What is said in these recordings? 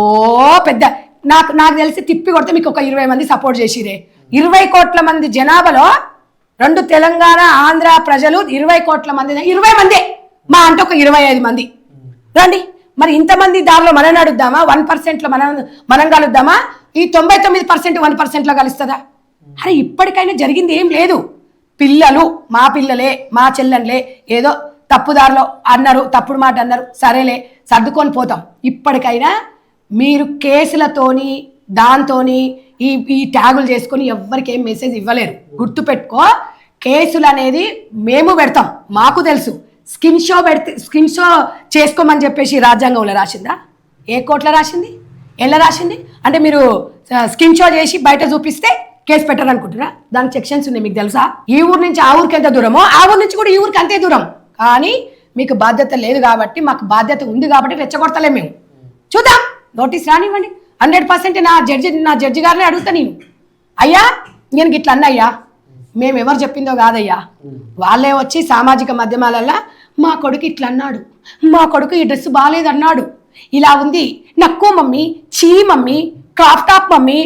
ఓ పెద్ద. నాకు నాకు తెలిసి తిప్పి కొడితే మీకు ఒక ఇరవై మంది సపోర్ట్ చేసిరే. ఇరవై కోట్ల మంది జనాభాలో రెండు తెలంగాణ ఆంధ్ర ప్రజలు ఇరవై కోట్ల మంది ఇరవై మందే. మా అంటే ఒక ఇరవై ఐదు మంది. రండి. మరి ఇంతమంది దారిలో మనం అడుగుదామా? వన్ పర్సెంట్లో మనం మనం కలుద్దామా? ఈ తొంభై తొమ్మిది పర్సెంట్ వన్ పర్సెంట్లో కలుస్తుందా? అరే ఇప్పటికైనా జరిగింది ఏం లేదు. పిల్లలు మా పిల్లలే మా చెల్లెళ్ళే ఏదో తప్పుదారిలో అన్నారు తప్పుడు మాట అన్నారు. సరేలే సర్దుకొని పోతాం. ఇప్పటికైనా మీరు కేసులతోని దాంతోని ఈ ఈ ట్యాగులు చేసుకొని ఎవ్వరికి ఏం మెసేజ్ ఇవ్వలేరు. గుర్తుపెట్టుకో కేసులు అనేది మేము పెడతాం. మాకు తెలుసు. స్కిన్ షో పెడితే స్కిన్ షో చేసుకోమని చెప్పేసి రాజ్యాంగంలో రాసిందా? ఏ కోర్టులో రాసింది? ఎలా రాసింది? అంటే మీరు స్కిన్ షో చేసి బయట చూపిస్తే కేసు పెట్టరు దానికి సెక్షన్స్ ఉన్నాయి మీకు తెలుసా? ఈ ఊరు నుంచి ఆ ఊరికి ఎంత దూరమో ఆ ఊరు నుంచి కూడా ఈ ఊరికి అంతే దూరం. కానీ మీకు బాధ్యత లేదు కాబట్టి మాకు బాధ్యత ఉంది కాబట్టి రెచ్చగొడతలే మేము. చూద్దాం. నోటీస్ రానివ్వండి. హండ్రెడ్ పర్సెంట్ నా జడ్జి నా జడ్జి గారిని అడుగుతా నేను. అయ్యా నేను ఇట్లా అన్నయ్యా మేము ఎవరు చెప్పిందో కాదయ్యా? వాళ్ళే వచ్చి సామాజిక మాధ్యమాలల్లో మా కొడుకు ఇట్లా అన్నాడు. మా కొడుకు ఈ డ్రెస్ బాగాలేదన్నాడు ఇలా ఉంది. నక్కు మమ్మీ చీ మమ్మీ క్రాప్ టాప్ మమ్మీ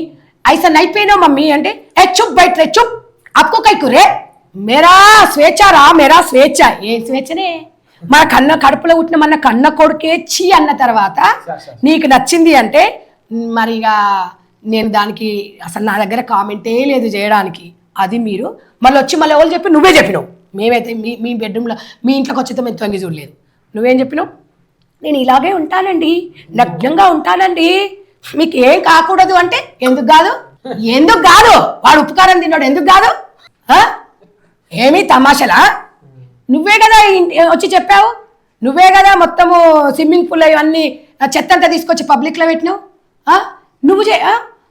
ఐసా అయిపోయినా మమ్మీ అంటే ఏ చుప్ బయట రే చుప్. అప్కో కైకురే మేరా స్వేచ్ఛ రా మేరా స్వేచ్ఛ. ఏ స్వేచ్ఛనే. మన కన్న కడుపులో పుట్టిన మన కన్న కొడుకే చీ అన్న తర్వాత నీకు నచ్చింది అంటే మరి ఇక నేను దానికి అసలు నా దగ్గర కామెంటే లేదు చేయడానికి. అది మీరు మళ్ళీ వచ్చి మళ్ళీ ఎవరు చెప్పి నువ్వే చెప్పినావు. మేమైతే మీ మీ బెడ్రూమ్లో మీ ఇంట్లోకి వచ్చితే మేము తొంగి చూడలేదు. నువ్వేం చెప్పినావు? నేను ఇలాగే ఉంటానండి. నగ్నంగా ఉంటానండి. మీకు ఏం కాకూడదు అంటే ఎందుకు కాదు? ఎందుకు కాదు? వాడు ఉపకారం తిన్నాడు ఎందుకు కాదు? ఏమీ తమాషలా? నువ్వే కదా వచ్చి చెప్పావు? నువ్వే కదా మొత్తము స్విమ్మింగ్ పూల్ ఇవన్నీ ఆ చెత్త అంతా తీసుకొచ్చి పబ్లిక్లో పెట్టినావు? నువ్వు చే?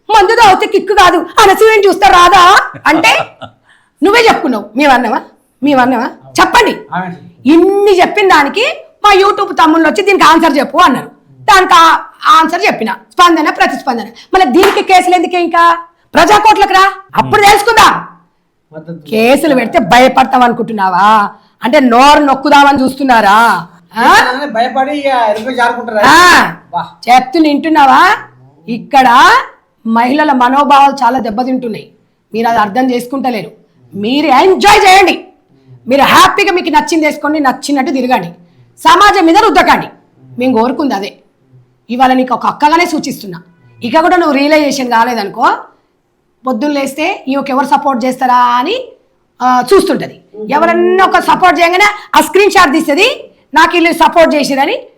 మందు తాగితే కిక్కు కాదు. అనసూయం చూస్తా రాదా? అంటే నువ్వే చెప్పుకున్నావు. మేమన్నావా మేమన్నావా చెప్పండి. ఇన్ని చెప్పిన దానికి మా యూట్యూబ్ తమ్ముళ్ళు వచ్చి దీనికి ఆన్సర్ చెప్పు అన్నారు. దానికి ఆన్సర్ చెప్పిన. స్పందన ప్రతిస్పందన. మళ్ళీ దీనికి కేసులు ఎందుకే ఇంకా? ప్రజాకోట్లకు రా. అప్పుడు తెలుసుకుందాం. కేసులు పెడితే భయపడతాం అనుకుంటున్నావా? అంటే నోరు నొక్కుదామని చూస్తున్నారా? భయపడి చెప్తుని వింటున్నావా ఇక్కడ మహిళల మనోభావాలు చాలా దెబ్బతింటున్నాయి. మీరు అది అర్థం చేసుకుంటలేరు. మీరు ఎంజాయ్ చేయండి. మీరు హ్యాపీగా మీకు నచ్చింది వేసుకోండి నచ్చినట్టు తిరగండి. సమాజం మీద రుద్దకండి. మేము కోరుకుంది అదే. ఇవాళ నీకు ఒక అక్కగానే సూచిస్తున్నా. ఇక కూడా నువ్వు రియలైజేషన్ కాలేదనుకో పొద్దున్న లేస్తే ఈమెకి ఎవరు సపోర్ట్ చేస్తారా అని చూస్తుంటది. ఎవరన్నా ఒక సపోర్ట్ చేయగానే ఆ స్క్రీన్ షాట్ తీస్తుంది నాకు వీళ్ళు సపోర్ట్ చేసిరని